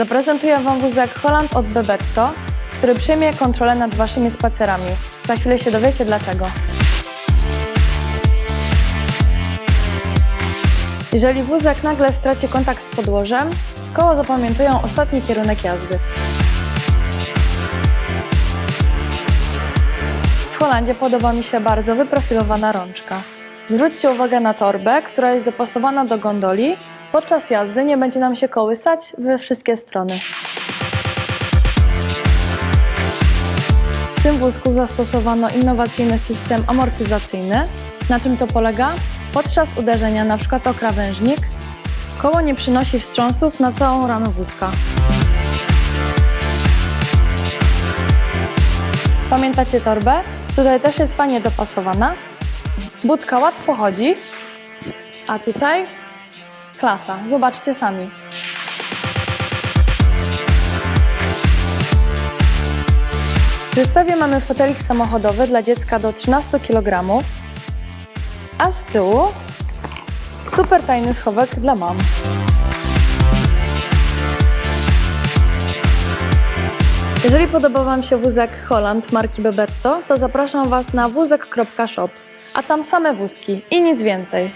Zaprezentuję Wam wózek Holland od Bebetto, który przejmie kontrolę nad Waszymi spacerami. Za chwilę się dowiecie dlaczego. Jeżeli wózek nagle straci kontakt z podłożem, koło zapamiętują ostatni kierunek jazdy. W Holandzie podoba mi się bardzo wyprofilowana rączka. Zwróćcie uwagę na torbę, która jest dopasowana do gondoli. Podczas jazdy nie będzie nam się kołysać we wszystkie strony. W tym wózku zastosowano innowacyjny system amortyzacyjny. Na czym to polega? Podczas uderzenia np. o krawężnik koło nie przynosi wstrząsów na całą ramę wózka. Pamiętacie torbę? Tutaj też jest fajnie dopasowana. Budka łatwo chodzi, a tutaj klasa. Zobaczcie sami. W zestawie mamy fotelik samochodowy dla dziecka do 13 kg, a z tyłu super tajny schowek dla mam. Jeżeli podoba Wam się wózek Holland marki Bebetto, to zapraszam Was na wózek.shop, a tam same wózki i nic więcej.